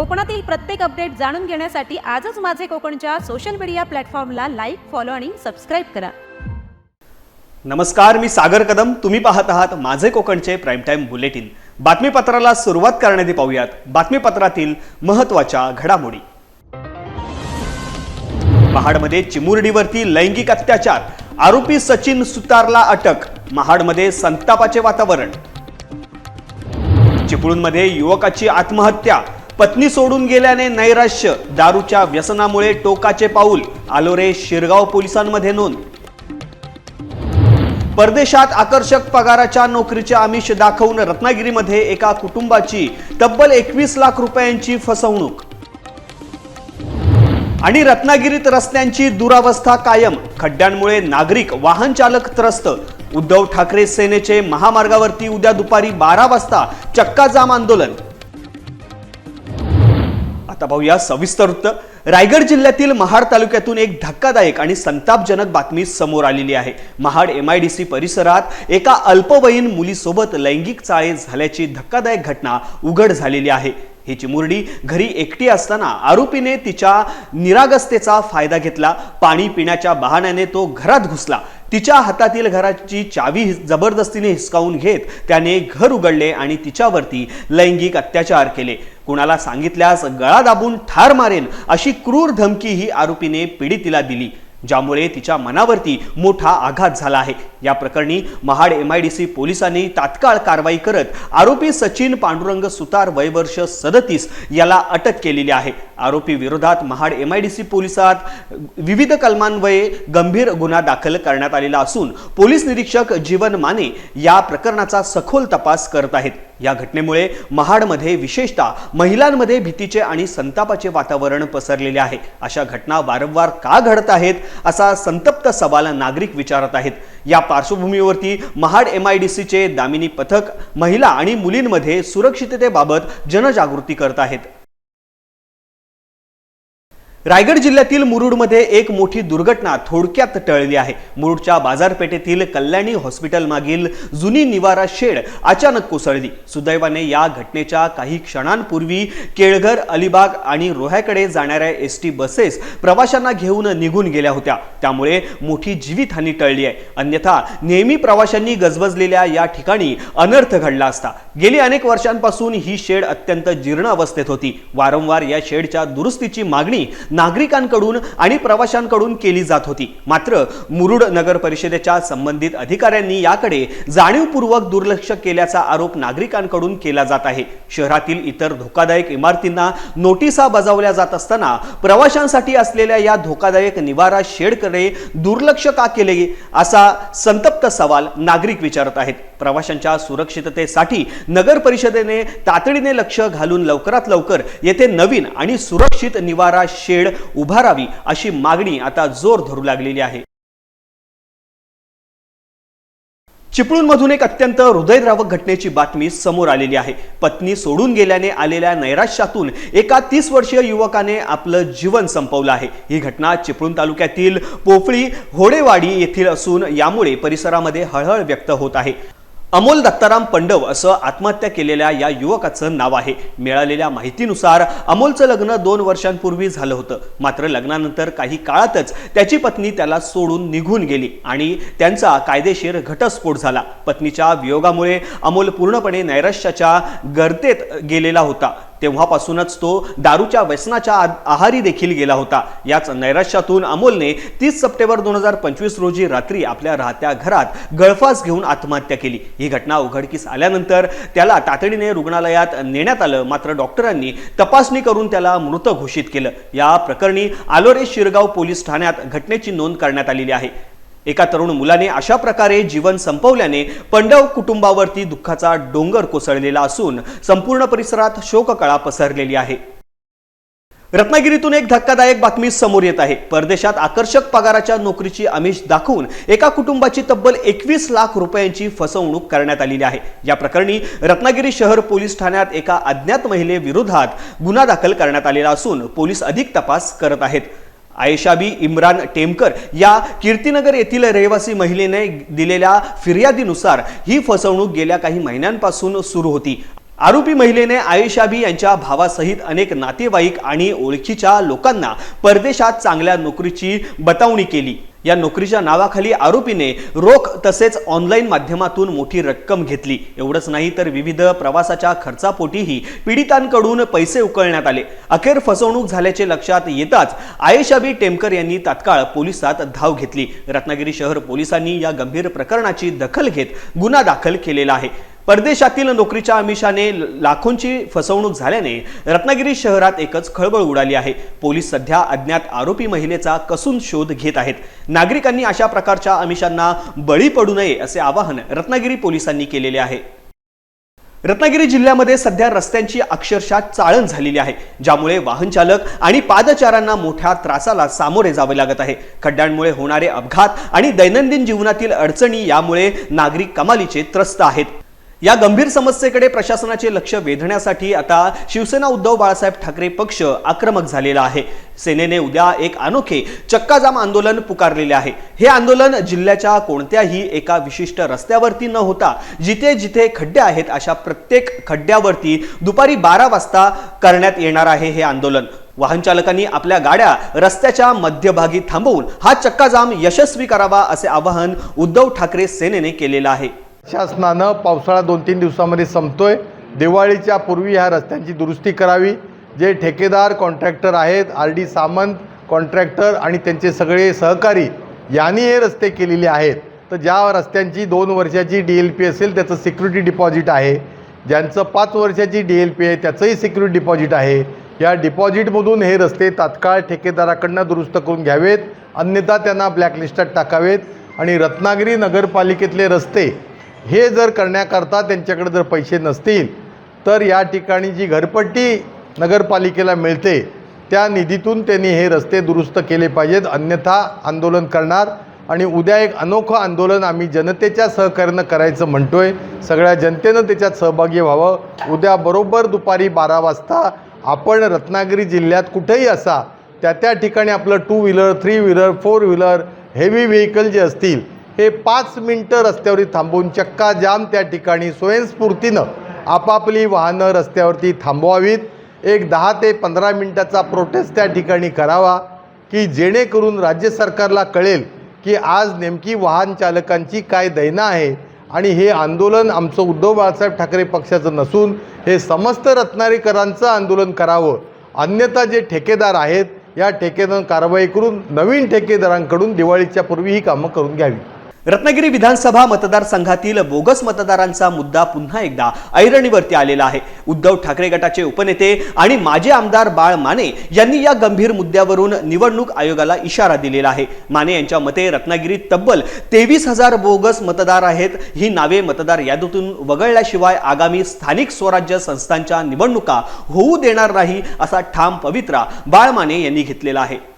कोकणातील प्रत्येक अपडेट जाणून घेण्यासाठी आजच माझे कोकणच्या सोशल मीडिया प्लॅटफॉर्मला लाईक फॉलो आणि सबस्क्राईब करा. नमस्कार मी सागर कदम. तुम्ही पाहत आहात माझे कोकणचे प्राईम टाईम बुलेटिन बातमीपत्राला सुरुवात करण्याआधी पाहूयात. बातमीपत्रातील महत्त्वाच्या घडामोडी. महाडमध्ये चिमुरडीवरती लैंगिक अत्याचार. आरोपी सचिन सुतारला अटक. महाडमध्ये संतापाचे वातावरण. चिपळूणमध्ये युवकाची आत्महत्या. पत्नी सोडून गेल्याने नैराश्य दारूच्या व्यसनामुळे टोकाचे पाऊल आलोरे शिरगाव पोलिसांमध्ये नोंद. परदेशात आकर्षक पगाराच्या नोकरीचे आमिष दाखवून रत्नागिरीमध्ये एका कुटुंबाची तब्बल एकवीस लाख रुपयांची फसवणूक. आणि रत्नागिरीत रस्त्यांची दुरावस्था कायम खड्ड्यांमुळे नागरिक वाहन चालक त्रस्त. उद्धव ठाकरे सेनेचे महामार्गावरती उद्या दुपारी बारा वाजता चक्का जाम आंदोलन. आता पाहूया सविस्तर वृत्त. रायगड जिल्ह्यातील महाड तालुक्यातून एक धक्कादायक आणि संतापजनक बातमी समोर आलेली आहे. Mahad M I D C परिसरात एका अल्पवयीन मुलीसोबत लैंगिक चाळे झाल्याची धक्कादायक घटना उघड झालेली आहे. ही चिमुरडी घरी एकटी असताना आरोपीने तिच्या निरागसतेचा फायदा घेतला. पाणी पिण्याच्या बहाण्याने तो घरात घुसला. तिच्या हातातील घराची चावी जबरदस्तीने हिसकावून घेत त्याने घर उघडले आणि तिच्यावरती लैंगिक अत्याचार केले. कुणाला सांगितल्यास गळा दाबून ठार मारेन अशी क्रूर धमकी ही आरोपीने पीडितीला दिली ज्यामुळे तिच्या मनावरती मोठा आघात झाला आहे. या प्रकरणी Mahad M I D C पोलिसांनी तात्काळ कारवाई करत आरोपी सचिन पांडुरंग सुतार वयवर्ष सदतीस याला अटक केलेली आहे. आरोपी विरोधात Mahad M I D C पोलिसात विविध कलमान्वये गंभीर गुन्हा दाखल करण्यात आलेला असून पोलीस निरीक्षक जीवन माने या प्रकरणाचा सखोल तपास करत आहेत. या घटनेमुळे महाडमध्ये विशेषतः महिलांमध्ये भीतीचे आणि संतापाचे वातावरण पसरलेले आहे. अशा घटना वारंवार का घडत आहेत असा संतप्त सवाल नागरिक विचारत आहेत. या पार्श्वभूमीवरती महाड एम आय डी सीचे दामिनी पथक महिला आणि मुलींमध्ये सुरक्षिततेबाबत जनजागृती करत आहेत. रायगड जिल्ह्यातील मुरुडमध्ये एक मोठी दुर्घटना थोडक्यात टळली आहे. मुरुडच्या बाजारपेठेतील कल्याणी हॉस्पिटल मागील जुनी निवारा शेड अचानक कोसळली. सुदैवाने या घटनेच्या काही क्षणांपूर्वी केळघर अलिबाग आणि रोह्याकडे जाणाऱ्या एस टी बसेस प्रवाशांना घेऊन निघून गेल्या होत्या. त्यामुळे मोठी जीवितहानी टळली आहे. अन्यथा नेहमी प्रवाशांनी गजबजलेल्या या ठिकाणी अनर्थ घडला असता. गेली अनेक वर्षांपासून ही शेड अत्यंत जीर्ण अवस्थेत होती. वारंवार या शेडच्या दुरुस्तीची मागणी नागरिकांकडून आणि प्रवाशांकडून केली जात होती. मात्र मुरुड नगर परिषदेच्या संबंधित अधिकाऱ्यांनी याकडे जाणीवपूर्वक दुर्लक्ष केल्याचा आरोप नागरिकांकडून केला जात आहे. शहरातील इतर धोकादायक इमारतींना नोटिसा बजावल्या जात असताना प्रवाशांसाठी असलेल्या या धोकादायक निवारा शेडकडे दुर्लक्ष का केले असा संतप्त सवाल नागरिक विचारत आहेत. प्रवाशांच्या सुरक्षिततेसाठी नगर परिषदेने तातडीने लक्ष घालून लवकरात लवकर येथे नवीन आणि सुरक्षित निवारा शेड उभारावी अशी मागणी आता जोर धरू लागलेली आहे. चिपळूणमधून एक अत्यंत हृदयद्रावक घटनेची बातमी समोर आलेली आहे. पत्नी सोडून गेल्याने आलेल्या नैराश्यातून एका तीस वर्षीय युवकाने आपलं जीवन संपवलं आहे. ही घटना चिपळूण तालुक्यातील पोफळी होडेवाडी येथील असून यामुळे परिसरामध्ये हळहळ व्यक्त होत आहे. अमोल दत्ताराम पंडव असं आत्महत्या केलेल्या या युवकाचं नाव आहे. मिळालेल्या माहितीनुसार अमोलचं लग्न दोन वर्षांपूर्वी झालं होतं. मात्र लग्नानंतर काही काळातच त्याची पत्नी त्याला सोडून निघून गेली आणि त्यांचा कायदेशीर घटस्फोट झाला. पत्नीच्या वियोगामुळे अमोल पूर्णपणे नैराश्याच्या गर्तेत गेलेला होता. तेव्हापासूनच तो दारूच्या व्यसनाच्या आहारी देखील गेला होता. याच नैराश्यातून अमोलने तीस सप्टेंबर दोन हजार पंचवीस रोजी रात्री आपल्या राहत्या घरात गळफास घेऊन आत्महत्या केली. ही घटना उघडकीस आल्यानंतर त्याला तातडीने रुग्णालयात नेण्यात आलं. मात्र डॉक्टरांनी तपासणी करून त्याला मृत घोषित केलं. या प्रकरणी आलोरे शिरगाव पोलीस ठाण्यात घटनेची नोंद करण्यात आलेली आहे. एका तरुण मुलाने अशा प्रकारे जीवन संपवल्याने पंडव कुटुंबावरती दुःखाचा डोंगर कोसळलेला असून संपूर्ण परिसरात शोककळा पसरलेली आहे. रत्नागिरीतून एक धक्कादायक बातमी समोर येत आहे. परदेशात आकर्षक पगाराच्या नोकरीची आमिष दाखवून एका कुटुंबाची तब्बल एकवीस लाख रुपयांची फसवणूक करण्यात आलेली आहे. या प्रकरणी रत्नागिरी शहर पोलीस ठाण्यात एका अज्ञात महिलेविरोधात गुन्हा दाखल करण्यात आलेला असून पोलीस अधिक तपास करत आहेत. आयशाबी इम्रान टेमकर या कीर्तीनगर येथील रहिवासी महिलेने दिलेल्या फिर्यादीनुसार ही फसवणूक गेल्या काही महिन्यांपासून सुरू होती. आरोपी महिलेने आयेशाबी यांच्या भावासहित अनेक नातेवाईक आणि ओळखीच्या लोकांना परदेशात चांगल्या नोकरीची बतावणी केली. या नोकरीच्या नावाखाली आरोपीने रोख तसेच ऑनलाईन माध्यमातून मोठी रक्कम घेतली. एवढंच नाही तर विविध प्रवासाच्या खर्चापोटीही पीडितांकडून पैसे उकळण्यात आले. अखेर फसवणूक झाल्याचे लक्षात येताच आयेशाबी टेमकर यांनी तात्काळ पोलिसात धाव घेतली. रत्नागिरी शहर पोलिसांनी या गंभीर प्रकरणाची दखल घेत गुन्हा दाखल केलेला आहे. परदेशातील नोकरीच्या आमिषाने लाखोंची फसवणूक झाल्याने रत्नागिरी शहरात एकच खळबळ उडाली आहे. पोलीस सध्या अज्ञात आरोपी महिलेचा कसून शोध घेत आहेत. नागरिकांनी अशा प्रकारच्या आमिषांना बळी पडू नये असे आवाहन रत्नागिरी पोलिसांनी केलेले आहे. रत्नागिरी जिल्ह्यामध्ये सध्या रस्त्यांची अक्षरशः चाळण झालेली आहे ज्यामुळे वाहनचालक आणि पादचाऱ्यांना मोठ्या त्रासाला सामोरे जावे लागत आहे. खड्ड्यांमुळे होणारे अपघात आणि दैनंदिन जीवनातील अडचणी यामुळे नागरिक कमालीचे त्रस्त आहेत. या गंभीर समस्येकडे प्रशासनाचे लक्ष वेधण्यासाठी आता शिवसेना उद्धव बाळासाहेब ठाकरे पक्ष आक्रमक झालेला आहे. सेनेने उद्या एक अनोखे चक्काजाम आंदोलन पुकारलेले आहे. हे आंदोलन जिल्ह्याच्या कोणत्याही एका विशिष्ट रस्त्यावरती न होता जिथे जिथे खड्डे आहेत अशा प्रत्येक खड्ड्यावरती दुपारी बारा वाजता करण्यात येणार आहे हे आंदोलन. वाहन चालकांनी आपल्या गाड्या रस्त्याच्या मध्यभागी थांबवून हा चक्काजाम यशस्वी करावा असे आवाहन उद्धव ठाकरे सेनेने केलेलं आहे. शासनानं पावसाळा दोन तीन दिवसामध्ये संपतोय. दिवाळीच्या पूर्वी ह्या रस्त्यांची दुरुस्ती करावी. जे ठेकेदार कॉन्ट्रॅक्टर आहेत आर डी सामंत कॉन्ट्रॅक्टर आणि त्यांचे सगळे सहकारी यांनी हे रस्ते केलेले आहेत. तर ज्या रस्त्यांची दोन वर्षाची डी एल पी असेल त्याचं सिक्युरिटी डिपॉझिट आहे. ज्यांचं पाच वर्षाची डी एल पी आहे त्याचंही सिक्युरिटी डिपॉझिट आहे. या डिपॉझिटमधून हे रस्ते तात्काळ ठेकेदाराकडनं दुरुस्त करून घ्यावेत. अन्यथा त्यांना ब्लॅकलिस्टात टाकावेत. आणि रत्नागिरी नगरपालिकेतले रस्ते हे जर करण्याकरता त्यांच्याकडे जर पैसे नसतील तर या ठिकाणी जी घरपट्टी नगरपालिकेला मिळते त्या निधीतून त्यांनी हे रस्ते दुरुस्त केले पाहिजेत. अन्यथा आंदोलन करणार आणि उद्या एक अनोखं आंदोलन आम्ही जनतेच्या सहकार्यानं करायचं म्हणतोय. सगळ्या जनतेनं त्याच्यात सहभागी व्हावं. उद्या बरोबर दुपारी बारा वाजता आपण रत्नागिरी जिल्ह्यात कुठेही असा त्या त्या ठिकाणी आपलं two wheeler three wheeler four wheeler heavy vehicle जे असतील हे पाच मिनटं रस्त्यावरती थांबवून चक्का जाम त्या ठिकाणी स्वयंस्फूर्तीनं आपापली वाहनं रस्त्यावरती थांबवावीत. एक दहा ते पंधरा मिनटाचा प्रोटेस्ट त्या ठिकाणी करावा की जेणेकरून राज्य सरकारला कळेल की आज नेमकी वाहन चालकांची काय दैना आहे आणि हे आंदोलन आमचं उद्धव बाळासाहेब ठाकरे पक्षाचं नसून हे समस्त रत्नारीकरांचं आंदोलन करावं. अन्यथा जे ठेकेदार आहेत या ठेकेदार कारवाई करून नवीन ठेकेदारांकडून दिवाळीच्या पूर्वी ही कामं करून घ्यावी. रत्नागिरी विधानसभा मतदारसंघातील बोगस मतदारांचा मुद्दा पुन्हा एकदा ऐरणीवरती आलेला आहे. उद्धव ठाकरे गटाचे उपनेते आणि माजी आमदार बाळ माने यांनी या गंभीर मुद्द्यावरून निवडणूक आयोगाला इशारा दिलेला आहे. माने यांच्या मते रत्नागिरीत तब्बल तेवीस हजार बोगस मतदार आहेत. ही नावे मतदार यादीतून वगळल्याशिवाय आगामी स्थानिक स्वराज्य संस्थांच्या निवडणुका होऊ देणार नाही असा ठाम पवित्रा बाळ माने यांनी घेतलेला आहे.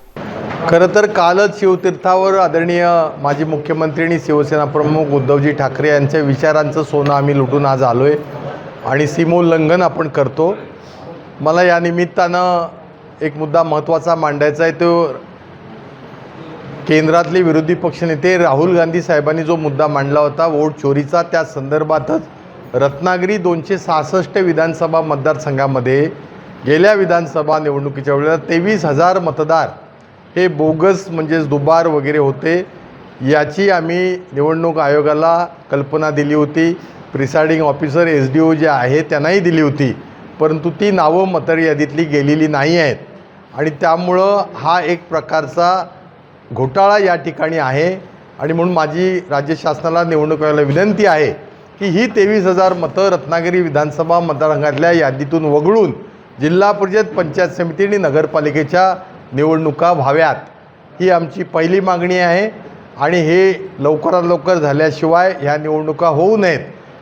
खरं तर कालच शिवतीर्थावर आदरणीय माजी मुख्यमंत्री आणि शिवसेना प्रमुख उद्धवजी ठाकरे यांच्या विचारांचं सोनं आम्ही लुटून आज आलो आहे आणि सीमोल्लंघन आपण करतो. मला या निमित्तानं एक मुद्दा महत्त्वाचा मांडायचा आहे. तो केंद्रातले विरोधी पक्षनेते राहुल गांधी साहेबांनी जो मुद्दा मांडला होता वोट चोरीचा त्या संदर्भातच रत्नागिरी दोनशे सहासष्ट विधानसभा मतदारसंघामध्ये गेल्या विधानसभा निवडणुकीच्या वेळेला तेवीस हजार मतदार हे बोगस म्हणजेच दुबार वगैरे होते. याची आम्ही निवडणूक आयोगाला कल्पना दिली होती. Presiding officer S D O जे आहे त्यांनाही दिली होती. परंतु ती नावं मतदार यादीतली गेलेली नाही आहेत. आणि त्यामुळं हा एक प्रकारचा घोटाळा या ठिकाणी आहे. आणि म्हणून माझी राज्य शासनाला निवडणूक आयोगाला विनंती आहे की ही तेवीस हजार मतं रत्नागिरी विधानसभा मतदारसंघातल्या यादीतून वगळून जिल्हा परिषद पंचायत समिती आणि नगरपालिकेच्या निवडणुका व्हाव्यात ही आमची पहिली मागणी आहे आणि हे लवकरात लवकर झाल्याशिवाय ह्या निवडणुका होऊ नयेत.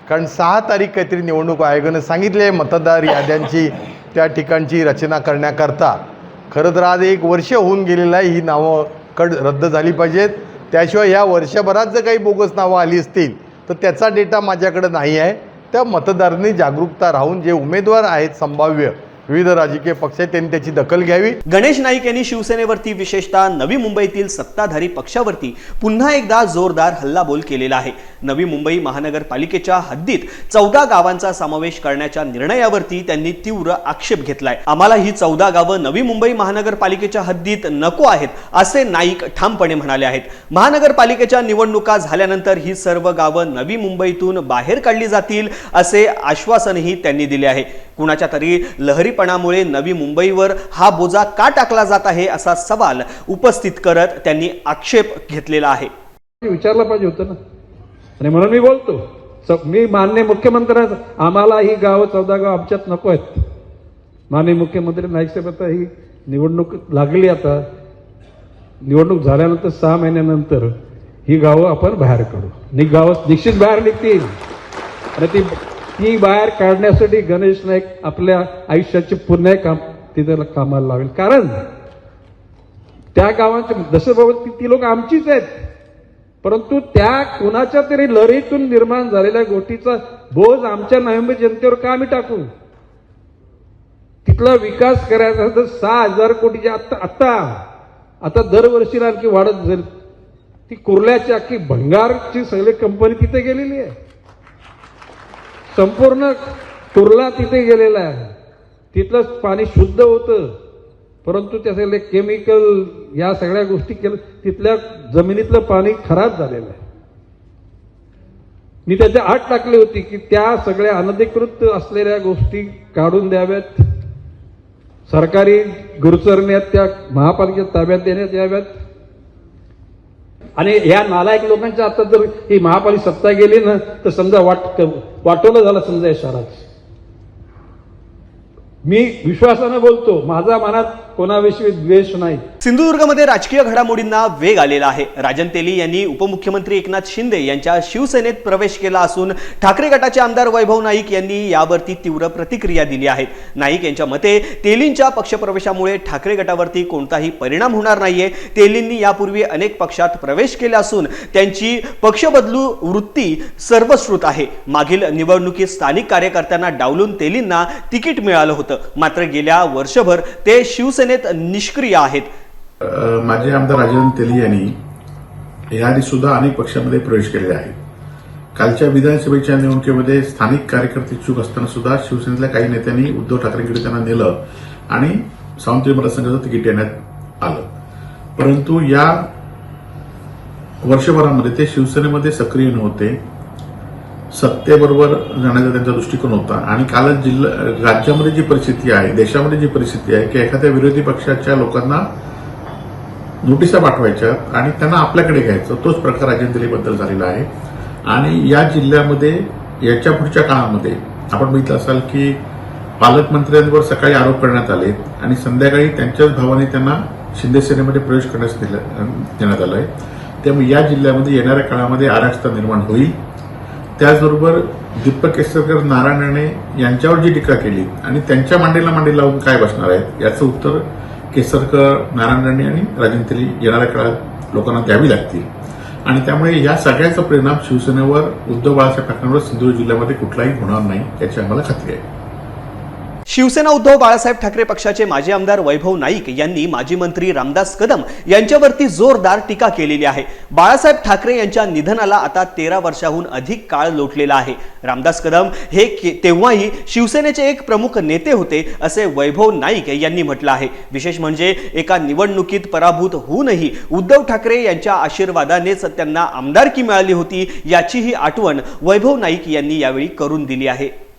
कारण सहा तारीख काहीतरी निवडणूक आयोगानं सांगितले आहे मतदार याद्यांची त्या ठिकाणची रचना करण्याकरता. खरं तर आज एक वर्ष होऊन गेलेलं आहे ही नावं कड रद्द झाली पाहिजेत. त्याशिवाय ह्या वर्षभरात जर काही बोगस नावं आली असतील तर त्याचा डेटा माझ्याकडं नाही आहे. त्या मतदारांनी जागरूकता राहून जे उमेदवार आहेत संभाव्य विविध राजकीय पक्ष आहेत त्यांनी त्याची दखल घ्यावी. गणेश नाईक यांनी शिवसेनेवरती विशेषतः नवी मुंबईतील सत्ताधारी पक्षावरती पुन्हा एकदा जोरदार हल्लाबोल केलेला आहे. नवी मुंबई महानगरपालिकेच्या हद्दीत चौदा गावांचा समावेश करण्याच्या निर्णयावरती त्यांनी तीव्र आक्षेप घेतलाय. आम्हाला ही चौदा गावं नवी मुंबई महानगरपालिकेच्या हद्दीत नको आहेत असे नाईक ठामपणे म्हणाले आहेत. महानगरपालिकेच्या निवडणुका झाल्यानंतर ही सर्व गावं नवी मुंबईतून बाहेर काढली जातील असे आश्वासनही त्यांनी दिले आहे. कुणाच्या तरी लहरी लहरीपणामुळे नवी मुंबईवर हा बोजा का टाकला जात आहे असा सवाल उपस्थित करत त्यांनी आक्षेप घेतलेला आहे. विचारलं पाहिजे होतं ना. आणि म्हणून मी बोलतो मी मान्य मुख्यमंत्र्यांना आम्हाला ही गावं चौदा गाव आमच्यात नको आहेत. माननीय मुख्यमंत्री नाईक साहेब आता ही निवडणूक लागली आता. निवडणूक झाल्यानंतर सहा महिन्यानंतर ही गावं आपण बाहेर काढू. नि गावं निश्चित बाहेर निघतील. आणि ती ती बाहेर काढण्यासाठी गणेश नाईक आपल्या आयुष्याचे पुन्हा काम तिथे कामाला लावेल. कारण त्या गावांचे जसं बाबा ती- ती लोक आमचीच आहेत. परंतु त्या कुणाच्या तरी लढीतून निर्माण झालेल्या गोष्टीचा बोज आमच्या नोव्हेंबर जनतेवर का आम्ही टाकू? तिथला विकास करायचा तर सहा हजार कोटीच्या आत्ता आत्ता आता दरवर्षीला आणखी वाढत जाईल. ती कुर्ल्याची अख्खी भंगारची सगळी कंपनी तिथे गेलेली आहे. संपूर्ण तुरला तिथे गेलेला आहे. तिथलं पाणी शुद्ध होतं. परंतु त्या केमिकल या सगळ्या गोष्टी केलं तिथल्या जमिनीतलं पाणी खराब झालेलं आहे. मी त्याच्या आठ टाकली होती की त्या सगळ्या अनधिकृत असलेल्या गोष्टी काढून द्याव्यात. सरकारी गुरुचरण्यात त्या महापालिकेत ताब्यात देण्यात याव्यात. आणि या नालायक लोकांच्या आता जर ही महापालिका सत्ता गेली ना तर समजा वाट वाटोलं झालं समजा या शहरात. मी विश्वासानं बोलतो माझा मनात कोणाविषयी द्वेष नाही. सिंधुदुर्गमध्ये राजकीय घडामोडींना वेग आलेला आहे. राजन तेली यांनी उपमुख्यमंत्री एकनाथ शिंदे यांच्या शिवसेनेत प्रवेश केला असून ठाकरे गटाचे आमदार वैभव नाईक यांनी यावरती तीव्र प्रतिक्रिया दिली आहे. नाईक यांच्या मते तेलींच्या पक्षप्रवेशामुळे ठाकरे गटावरती कोणताही परिणाम होणार नाहीये. तेलींनी यापूर्वी अनेक पक्षात प्रवेश केला असून त्यांची पक्ष बदलू वृत्ती सर्वश्रुत आहे. मागील निवडणुकीत स्थानिक कार्यकर्त्यांना डावलून तेलींना तिकीट मिळालं होतं. मात्र गेल्या वर्षभर ते शिवसेने शिवसेनेत निष्क्रिय आहेत. माजी आमदार राजेंद्र तेली यांनी याआधी सुद्धा अनेक पक्षामध्ये प्रवेश केलेले आहे. कालच्या विधानसभेच्या निवडणुकीमध्ये स्थानिक कार्यकर्ते इच्छुक असताना सुद्धा शिवसेनेतल्या काही नेत्यांनी उद्धव ठाकरेंकडे त्यांना नेलं आणि सावंतवाडी मतदारसंघाचं तिकीट देण्यात आलं. परंतु या वर्षभरामध्ये ते शिवसेनेमध्ये सक्रिय नव्हते. सत्तेबरोबर जाण्याचा त्यांचा दृष्टिकोन होता. आणि कालच जिल्हा राज्यामध्ये जी परिस्थिती आहे देशामध्ये जी परिस्थिती आहे की एखाद्या विरोधी पक्षाच्या लोकांना नोटिसा पाठवायच्या आणि त्यांना आपल्याकडे घ्यायचं तोच प्रकार राजेंद्रीबद्दल झालेला आहे. आणि या जिल्ह्यामध्ये याच्या पुढच्या काळामध्ये आपण बघितलं असाल की पालकमंत्र्यांवर सकाळी आरोप करण्यात आले आणि संध्याकाळी त्यांच्याच भावाने त्यांना शिंदे सेनेमध्ये प्रवेश करण्यास देण्यात देण्यात आहे त्यामुळे या जिल्ह्यामध्ये येणाऱ्या काळामध्ये अराजकता निर्माण होईल. त्याचबरोबर दीपक केसरकर नारायणने यांच्यावर जी टीका केली आणि त्यांच्या मांडीला मांडी लावून काय बसणार आहेत याचं उत्तर केसरकर नारायण राणे आणि राजन तेली येणाऱ्या काळात लोकांना द्यावी लागतील. आणि त्यामुळे या सगळ्याचा परिणाम शिवसेनेवर उद्धव बाळासाहेब ठाकरेंवर सिंधुदुर्ग जिल्ह्यामध्ये कुठलाही होणार नाही याची आम्हाला खात्री आहे. शिवसेना उद्धव बाळासाहेब ठाकरे पक्षाचे माजी आमदार वैभव नाईक यांनी माजी मंत्री रामदास कदम यांच्यावरती जोरदार टीका केलेली आहे. बाळासाहेब ठाकरे यांच्या निधनाला आता तेरा वर्षाहून अधिक काळ लोटलेला आहे. रामदास कदम हे के- तेव्हाही शिवसेनेचे एक प्रमुख नेते होते असे वैभव नाईक यांनी म्हटलं आहे. विशेष म्हणजे एका निवडणुकीत पराभूत होऊनही उद्धव ठाकरे यांच्या आशीर्वादानेच त्यांना आमदारकी मिळाली होती याचीही आठवण वैभव नाईक यांनी यावेळी करून दिली आहे.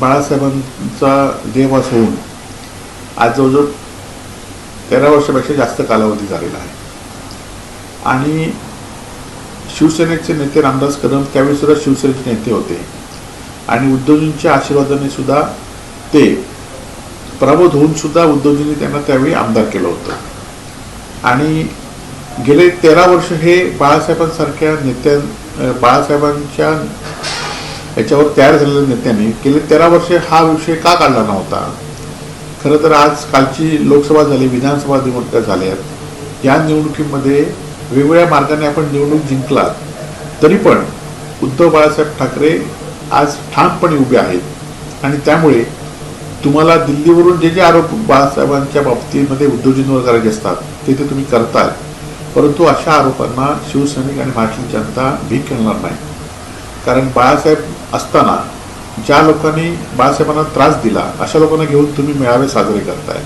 बाळासाहेबांचा देहवास होऊन आज जवळजवळ तेरा वर्षापेक्षा जास्त कालावधी झालेला आहे. आणि शिवसेनेचे नेते रामदास कदम त्यावेळी सुद्धा शिवसेनेचे नेते होते. आणि उद्धवजींच्या आशीर्वादाने सुद्धा ते पराभूत होऊन सुद्धा उद्धवजींनी त्यांना त्यावेळी आमदार केलं होतं. आणि गेले तेरा वर्ष हे बाळासाहेबांसारख्या नेत्या बाळासाहेबांच्या याच्यावर तयार झालेल्या नेत्यांनी गेले तेरा वर्षे हा विषय का काढला नव्हता? खरं तर आज कालची लोकसभा झाली विधानसभा निवडणुका झाल्यात या निवडणुकीमध्ये वेगवेगळ्या मार्गाने आपण निवडणूक जिंकला तरी पण उद्धव बाळासाहेब ठाकरे आज ठामपणे उभे आहेत. आणि त्यामुळे तुम्हाला दिल्लीवरून जे जे आरोप बाळासाहेबांच्या बाबतीमध्ये उद्योजनवर करायचे असतात ते ते तुम्ही करताय. परंतु अशा आरोपांना शिवसैनिक आणि महाराष्ट्र जनता भीक घालणार नाही. कारण बाळासाहेब असताना ज्या लोकांनी बाळासाहेबांना त्रास दिला अशा लोकांना घेऊन तुम्ही मेळावे साजरे करताय.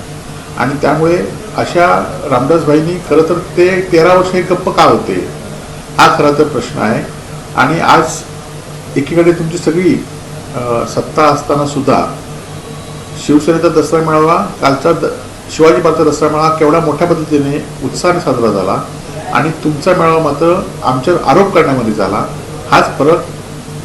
आणि त्यामुळे अशा रामदासभाईंनी खरं तर ते तेरा वर्ष हे गप्प का होते? हा खरा तर प्रश्न आहे. आणि आज एकीकडे तुमची सगळी सत्ता असताना सुद्धा शिवसेनेचा दसरा मेळावा कालचा द शिवाजी पार्कचा दसरा मेळावा केवढ्या मोठ्या पद्धतीने उत्साहाने साजरा झाला. आणि तुमचा मेळावा मात्र आमच्या आरोप करण्यामध्ये झाला. हाच फरक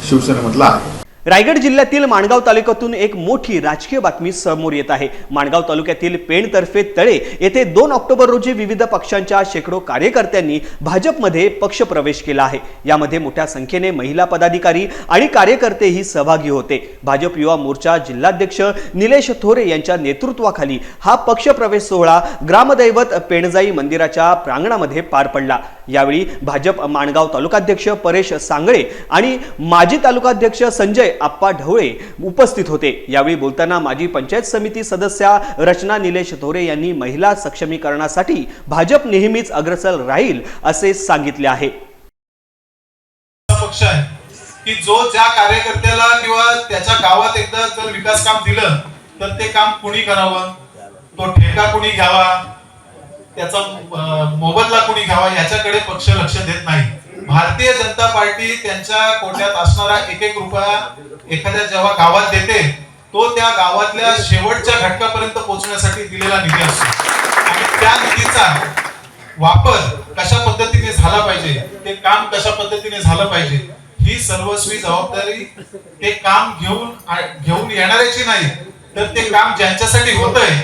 शिवसेनेमधला आहे. रायगड जिल्ह्यातील माणगाव तालुक्यातून एक मोठी राजकीय बातमी समोर येत आहे. माणगाव तालुक्यातील पेणतर्फे तळे येथे दोन ऑक्टोबर रोजी विविध पक्षांच्या शेकडो कार्यकर्त्यांनी भाजपमध्ये पक्षप्रवेश केला आहे. यामध्ये मोठ्या संख्येने महिला पदाधिकारी आणि कार्यकर्तेही सहभागी होते. भाजप युवा मोर्चा जिल्हाध्यक्ष निलेश थोरे यांच्या नेतृत्वाखाली हा पक्षप्रवेश सोहळा ग्रामदैवत पेणजाई मंदिराच्या प्रांगणामध्ये पार पडला. यावेळी भाजप माणगाव तालुकाध्यक्ष परेश सांगळे आणि माजी तालुकाध्यक्ष संजय आप्पा ढवळे उपस्थित होते. यावेळी बोलताना माजी पंचायत समिती सदस्या रचना निलेश थोरे यांनी महिला सक्षमीकरणासाठी भाजप नेहमीच अग्रसर राहील असे सांगितले आहे. पक्ष आहे की जो ज्या कार्यकर्त्याला किंवा त्याच्या गावात एकदा जर विकास काम दिलं तर ते काम कुणी करावं? तो ठेका कुणी घ्यावा? त्याचा मोबदला कुणी घ्यावा याच्याकडे पक्ष लक्ष देत नाही. भारतीय जनता पार्टी त्यांच्या कोट्यात असणारा एक एक रुपया एखाद्या जेव्हा गावात देते तो त्या गावातल्या शेवटच्या घटकापर्यंत पोहोचण्यासाठी दिलेला निधी असतो. आणि त्या निधीचा वापर कशा पद्धतीने झाला पाहिजे ते काम कशा पद्धतीने झालं पाहिजे ही सर्वस्वी जबाबदारी ते काम घेऊन घेऊन येणाऱ्याची नाही तर ते काम ज्यांच्यासाठी होतंय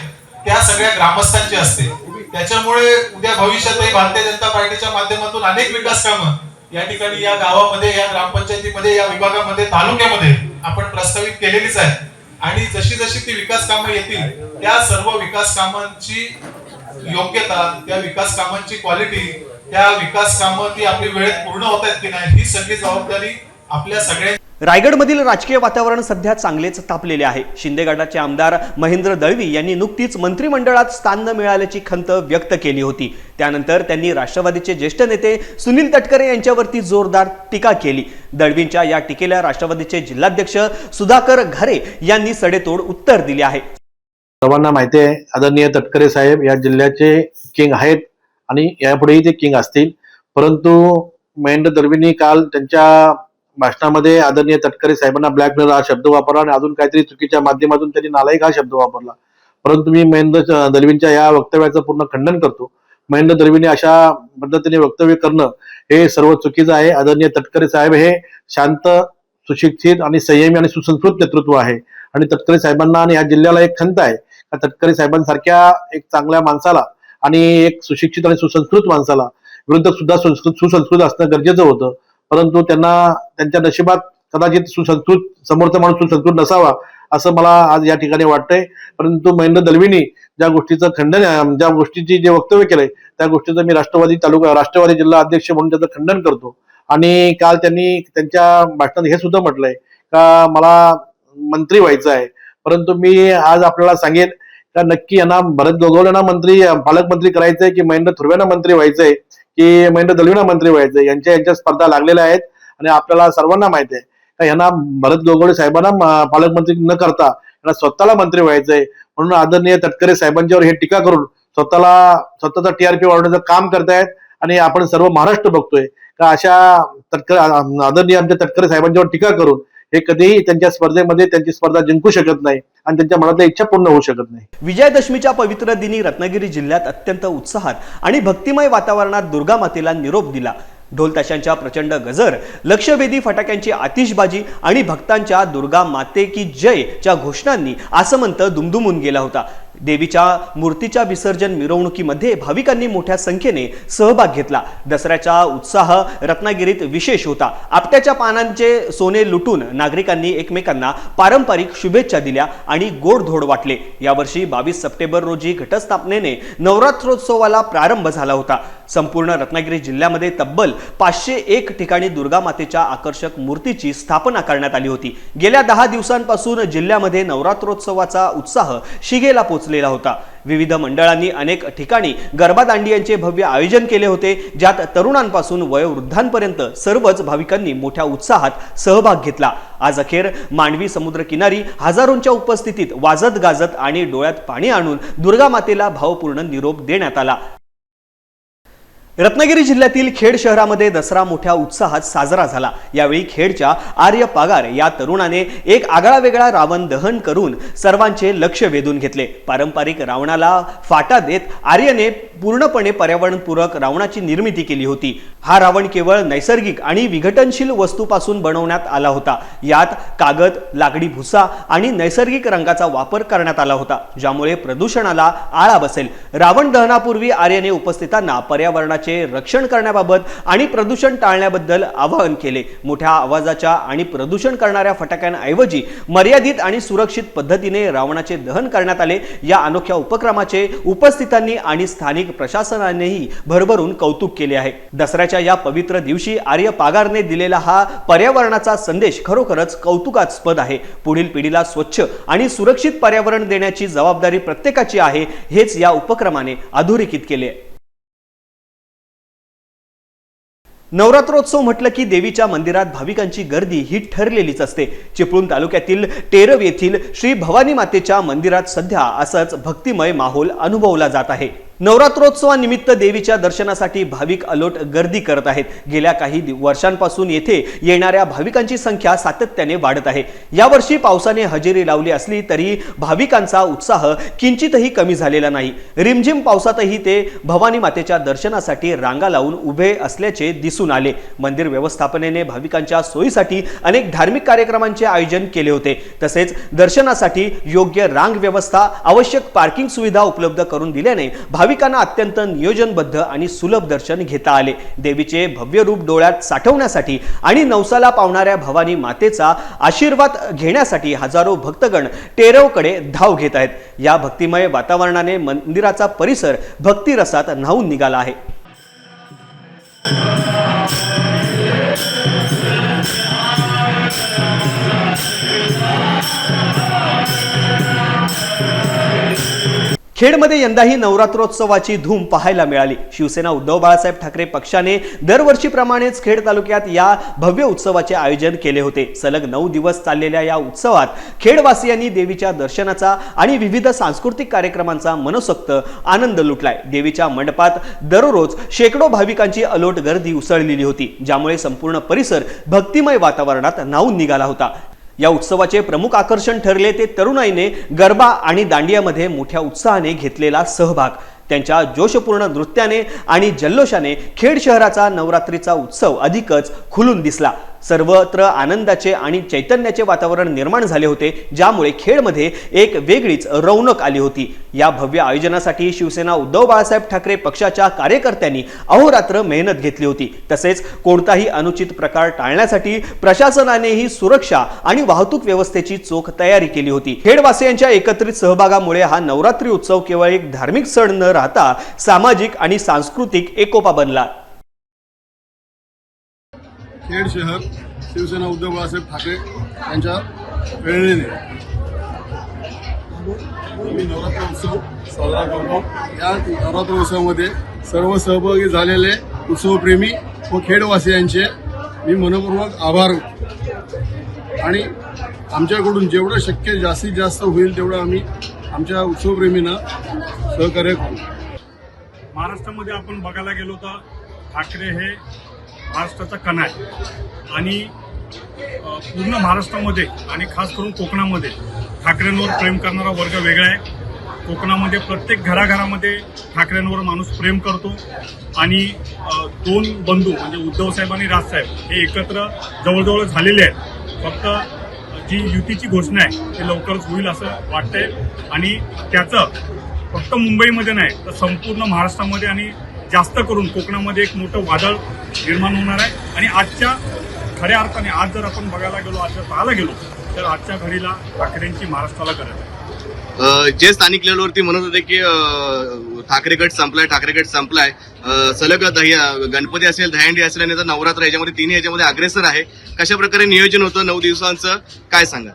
त्या सगळ्या ग्रामस्थांची असते. त्याच्यामुळे उद्या भविष्यातही भारतीय जनता पार्टीच्या माध्यमातून अनेक विकास कामं या ठिकाणी या गावामध्ये या ग्रामपंचायतीमध्ये या विभागामध्ये तालुक्यामध्ये आपण प्रस्तावित केलेलीच आहे. आणि जशी जशी ती विकास कामं येतील त्या सर्व विकास कामांची योग्यता त्या विकास कामांची क्वालिटी त्या विकास कामं ती आपली वेळेत पूर्ण होत आहेत की नाही ही सगळी जबाबदारी आपल्या सगळ्या रायगडमधील राजकीय वातावरण सध्या चांगलेच तापलेले आहे. शिंदे गटाचे आमदार महेंद्र दळवी यांनी नुकतीच मंत्रिमंडळात स्थान न मिळाल्याची खंत व्यक्त केली होती. त्यानंतर त्यांनी राष्ट्रवादीचे ज्येष्ठ नेते सुनील तटकरे यांच्यावरती जोरदार टीका केली. दळवींच्या या टीकेला राष्ट्रवादीचे जिल्हाध्यक्ष सुधाकर घरे यांनी सडेतोड उत्तर दिले आहे. सर्वांना माहिती आहे आदरणीय तटकरे साहेब या जिल्ह्याचे किंग आहेत आणि यापुढेही ते किंग असतील. परंतु महेंद्र दळवींनी काल त्यांच्या भाषणामध्ये आदरणीय तटकरे साहेबांना ब्लॅकमेल हा शब्द वापरला आणि अजून काहीतरी चुकीच्या माध्यमातून त्यांनी नालायक हा शब्द वापरला. परंतु मी महेंद्र दलवींच्या या वक्तव्याचं पूर्ण खंडन करतो. महेंद्र दलवीने अशा पद्धतीने वक्तव्य करणं हे सर्व चुकीचं आहे. आदरणीय तटकरे साहेब हे शांत सुशिक्षित आणि संयमी आणि सुसंस्कृत नेतृत्व आहे. आणि तटकरे साहेबांना आणि या जिल्ह्याला एक खंत आहे. का तटकरे साहेबांसारख्या एक चांगल्या माणसाला आणि एक सुशिक्षित आणि सुसंस्कृत माणसाला विरुद्ध सुद्धा संस्कृत सुसंस्कृत असणं गरजेचं होतं. परंतु त्यांना त्यांच्या नशिबात कदाचित सुसंस्कृत समोरचा माणूस सुसंस्कृत नसावा असं मला आज या ठिकाणी वाटतंय. परंतु महेंद्र दलवीनी ज्या गोष्टीचं खंडन ज्या गोष्टीची जे वक्तव्य केलंय त्या गोष्टीचं मी राष्ट्रवादी तालुका राष्ट्रवादी जिल्हा अध्यक्ष म्हणून त्याचं खंडन करतो. आणि काल त्यांनी त्यांच्या भाषणात हे सुद्धा म्हटलंय का मला मंत्री व्हायचं आहे. परंतु मी आज आपल्याला सांगेन का नक्की यांना भरत गोगोल यांना मंत्री पालकमंत्री करायचंय की महेंद्र थुर्व्यांना मंत्री व्हायचंय की महेंद्र दलवीना मंत्री व्हायचे यांच्या यांच्या स्पर्धा लागलेल्या आहेत आणि आपल्याला सर्वांना माहिती आहे. का यांना भरत गोगवळे साहेबांना पालकमंत्री न करता यांना स्वतःला मंत्री व्हायचंय. म्हणून आदरणीय तटकरे साहेबांच्यावर हे टीका करून स्वतःला स्वतःचा टीआरपी वाढवण्याचं काम करतायत आणि आपण सर्व महाराष्ट्र बघतोय. का अशा तटकरे आदरणीय आमच्या तटकरे साहेबांच्यावर टीका करून हे कधीही त्यांच्या स्पर्धेमध्ये त्यांची स्पर्धा जिंकू शकत नाही आणि त्यांच्या मनातल्या इच्छा पूर्ण होऊ शकत नाही. विजयादशमीच्या पवित्र दिनी रत्नागिरी जिल्ह्यात अत्यंत उत्साहात आणि भक्तिमय वातावरणात दुर्गा मातेला निरोप दिला. ढोलताशांच्या प्रचंड गजर लक्षवेधी फटाक्यांची आतिषबाजी आणि भक्तांच्या दुर्गा माते की जय च्या घोषणांनी आसमंत दुमदुमून गेला होता. देवीच्या मूर्तीच्या विसर्जन मिरवणुकीमध्ये भाविकांनी मोठ्या संख्येने सहभाग घेतला. दसऱ्याचा उत्साह रत्नागिरीत विशेष होता. आपट्याच्या पानांचे सोने लुटून नागरिकांनी एकमेकांना पारंपरिक शुभेच्छा दिल्या आणि गोडधोड वाटले. यावर्षी बावीस सप्टेंबर रोजी घटस्थापनेने नवरात्रोत्सवाला प्रारंभ झाला होता. संपूर्ण रत्नागिरी जिल्ह्यामध्ये तब्बल पाचशे एक ठिकाणी दुर्गा मातेच्या आकर्षक मूर्तीची स्थापना करण्यात आली होती. गेल्या दहा दिवसांपासून जिल्ह्यामध्ये नवरात्रोत्सवाचा उत्साह शिगेला पोचलेला होता. विविध मंडळांनी अनेक ठिकाणी गरबा दांडियांचे भव्य आयोजन केले होते ज्यात तरुणांपासून वयोवृद्धांपर्यंत सर्वच भाविकांनी मोठ्या उत्साहात सहभाग घेतला. आज अखेर मांडवी समुद्र किनारी हजारोंच्या उपस्थितीत वाजत गाजत आणि डोळ्यात पाणी आणून दुर्गा मातेला भावपूर्ण निरोप देण्यात आला. रत्नागिरी जिल्ह्यातील खेड शहरामध्ये दसरा मोठ्या उत्साहात साजरा झाला. यावेळी खेडच्या आर्य पागार या तरुणाने एक आगळा वेगळा रावण दहन करून सर्वांचे लक्ष वेधून घेतले. पारंपरिक रावणाला फाटा देत आर्यने पूर्णपणे पर्यावरणपूरक रावणाची निर्मिती केली होती. हा रावण केवळ नैसर्गिक आणि विघटनशील वस्तूपासून बनवण्यात आला होता. यात कागद लाकडी भुसा आणि नैसर्गिक रंगाचा वापर करण्यात आला होता ज्यामुळे प्रदूषणाला आळा बसेल. रावण दहनापूर्वी आर्यने उपस्थितांना पर्यावरणा रक्षण करण्याबाबत आणि प्रदूषण टाळण्याबद्दल आवाहन केले. मोठ्या आवाजाच्या आणि प्रदूषण करणाऱ्या फटाक्यांऐवजी मर्यादित आणि सुरक्षित पद्धतीने रावणाचे दहन करण्यात आले. या अनोख्या उपक्रमाचे उपस्थितांनी आणि स्थानिक प्रशासनानेही भरभरून कौतुक केले आहे. दसऱ्याच्या या पवित्र दिवशी आर्य पागारने दिलेला हा पर्यावरणाचा संदेश खरोखरच कौतुकास्पद आहे. पुढील पिढीला स्वच्छ आणि सुरक्षित पर्यावरण देण्याची जबाबदारी प्रत्येकाची आहे हेच या उपक्रमाने अधोरेखित केले नवरात्रोत्सव म्हटलं की देवीच्या मंदिरात भाविकांची गर्दी ही ठरलेलीच असते. चिपळूण तालुक्यातील टेरव येथील श्री भवानी मातेच्या मंदिरात सध्या असंच भक्तिमय माहोल अनुभवला जात आहे. नवरात्रोत्सवानिमित्त देवीच्या दर्शनासाठी भाविक अलोट गर्दी करत आहेत. गेल्या काही वर्षांपासून येथे येणाऱ्या भाविकांची संख्या सातत्याने वाढत आहे. यावर्षी पावसाने हजेरी लावली असली तरी भाविकांचा उत्साह किंचितही कमी झालेला नाही. रिमझिम पावसातही ते भवानी मातेच्या दर्शनासाठी रांगा लावून उभे असल्याचे दिसून आले. मंदिर व्यवस्थापनेने भाविकांच्या सोयीसाठी अनेक धार्मिक कार्यक्रमांचे आयोजन केले होते. तसेच दर्शनासाठी योग्य रांग व्यवस्था आवश्यक पार्किंग सुविधा उपलब्ध करून दिल्याने भाविकांना अत्यंत नियोजनबद्ध आणि सुलभ दर्शन घेता आले. देवीचे भव्य रूप डोळ्यात साठवण्यासाठी आणि नवसाला पावणाऱ्या भवानी मातेचा आशीर्वाद घेण्यासाठी हजारो भक्तगण टेरवकडे धाव घेत आहेत. या भक्तिमय वातावरणाने मंदिराचा परिसर भक्तिरसात न्हावून निघाला आहे. खेडमध्ये यंदाही नवरात्रोत्सवाची धूम पाहायला मिळाली. शिवसेना उद्धव बाळासाहेब ठाकरे पक्षाने दरवर्षीप्रमाणेच खेड तालुक्यात या भव्य उत्सवाचे आयोजन केले होते. सलग नऊ दिवस चाललेल्या या उत्सवात खेडवासियांनी देवीच्या दर्शनाचा आणि विविध सांस्कृतिक कार्यक्रमांचा मनसोक्त आनंद लुटलाय. देवीच्या मंडपात दररोज शेकडो भाविकांची अलोट गर्दी उसळलेली होती ज्यामुळे संपूर्ण परिसर भक्तिमय वातावरणात नाहून निघाला होता. या उत्सवाचे प्रमुख आकर्षण ठरले ते तरुणाईने गरबा आणि दांडियामध्ये मोठ्या उत्साहाने घेतलेला सहभाग. त्यांच्या जोशपूर्ण नृत्याने आणि जल्लोषाने खेड शहराचा नवरात्रीचा उत्सव अधिकच खुलून दिसला. सर्वत्र आनंदाचे आणि चैतन्याचे वातावरण निर्माण झाले होते ज्यामुळे खेडमध्ये एक वेगळीच रौनक आली होती. या भव्य आयोजनासाठी शिवसेना उद्धव बाळासाहेब ठाकरे पक्षाच्या कार्यकर्त्यांनी अहोरात्र मेहनत घेतली होती. तसेच कोणताही अनुचित प्रकार टाळण्यासाठी प्रशासनानेही सुरक्षा आणि वाहतूक व्यवस्थेची चोख तयारी केली होती. खेडवासियांच्या एकत्रित सहभागामुळे हा नवरात्री उत्सव केवळ एक धार्मिक सण न राहता सामाजिक आणि सांस्कृतिक एकोपा बनला. खेड शहर शिवसेना उद्धव बाळासाहेब ठाकरे यांच्या प्रेरणेने. आम्ही नवरात्र उत्सव साजरा करतो. या नवरात्र उत्सवामध्ये सर्व सहभागी झालेले उत्सवप्रेमी व खेडवासियांचे मी मनपूर्वक आभार आणि आमच्याकडून जेवढं शक्य जास्तीत जास्त होईल तेवढं आम्ही आमच्या उत्सवप्रेमींना सहकार्य करू. महाराष्ट्रामध्ये आपण बघायला गेलो तर ठाकरे हे महाराष्ट्राचा कणा आहे. आणि पूर्ण महाराष्ट्रामध्ये आणि खास करून कोकणामध्ये ठाकरेंवर प्रेम करणारा वर्ग वेगळा आहे. कोकणामध्ये प्रत्येक घराघरामध्ये ठाकरेंवर माणूस प्रेम करतो. आणि दोन बंधू म्हणजे उद्धव साहेब आणि राजसाहेब हे एकत्र जवळजवळ झालेले आहेत. फक्त जी युतीची घोषणा आहे ती लवकरच होईल असं वाटतंय. आणि त्याचं फक्त मुंबईमध्ये नाही तर संपूर्ण महाराष्ट्रामध्ये आणि जास्त करून कोकणामध्ये एक मोठं वादळ निर्माण होणार आहे. आणि आजच्या खऱ्या अर्थाने आज जर आपण बघायला गेलो आज जर पाहायला गेलो तर आजच्या घडीला ठाकरेंची महाराष्ट्राला गरज आहे. जे स्थानिक लेवलवरती म्हणत होते की ठाकरे गट संपलाय ठाकरे गट संपलाय सलग दही गणपती असेल दहीहंडी असेल आणि नवरात्र याच्यामध्ये तिन्ही याच्यामध्ये अग्रेसर आहे कशा प्रकारे नियोजन होतं नऊ दिवसांचं काय सांगा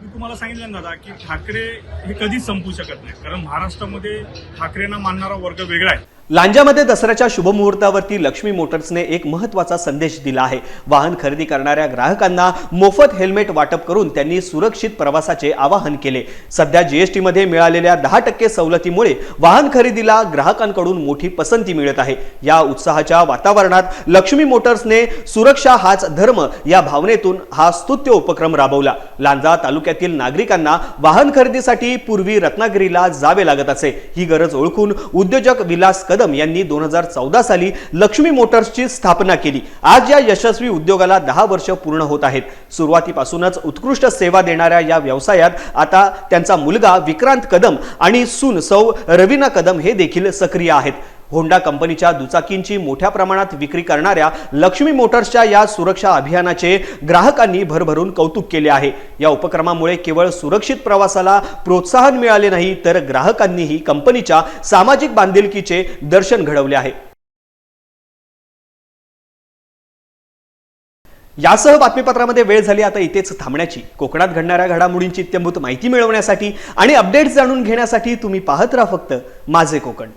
मी तुम्हाला सांगितलं ना दादा की ठाकरे हे कधीच संपू शकत नाही कारण महाराष्ट्रामध्ये ठाकरेंना मानणारा वर्ग वेगळा आहे. लांजामध्ये दसऱ्याच्या शुभमुहूर्तावरती लक्ष्मी मोटर्सने एक महत्त्वाचा संदेश दिला आहे. वाहन खरेदी करणाऱ्या ग्राहकांना मोफत हेल्मेट वाटप करून त्यांनी सुरक्षित प्रवासाचे आवाहन केले. सध्या जीएसटी मध्ये मिळालेल्या दहा टक्के सवलतीमुळे वाहन खरेदीला ग्राहकांकडून मोठी पसंती मिळत आहे. या उत्साहाच्या वातावरणात लक्ष्मी मोटर्सने सुरक्षा हाच धर्म या भावनेतून हा स्तुत्य उपक्रम राबवला. लांजा तालुक्यातील नागरिकांना वाहन खरेदीसाठी पूर्वी रत्नागिरीला जावे लागत असे. ही गरज ओळखून उद्योजक विलास कदम यांनी दोन हजार चौदा साली लक्ष्मी मोटर्सची स्थापना केली. आज या यशस्वी उद्योगाला दहा वर्ष पूर्ण होत आहेत. सुरुवातीपासूनच उत्कृष्ट सेवा देणाऱ्या या व्यवसायात आता त्यांचा मुलगा विक्रांत कदम आणि सून सौ रवीना कदम हे देखील सक्रिय आहेत. होंडा कंपनीच्या दुचाकींची मोठ्या प्रमाणात विक्री करणाऱ्या लक्ष्मी मोटर्सच्या या सुरक्षा अभियानाचे ग्राहकांनी भरभरून कौतुक केले आहे. या उपक्रमामुळे केवळ सुरक्षित प्रवासाला प्रोत्साहन मिळाले नाही तर ग्राहकांनीही कंपनीच्या सामाजिक बांधिलकीचे दर्शन घडवले आहे. यासह बातमीपत्रामध्ये वेळ झाली आता इथेच थांबण्याची. कोकणात घडणाऱ्या घडामोडींची इत्यंभूत माहिती मिळवण्यासाठी आणि अपडेट्स जाणून घेण्यासाठी तुम्ही पाहत राहा फक्त माझे कोकण.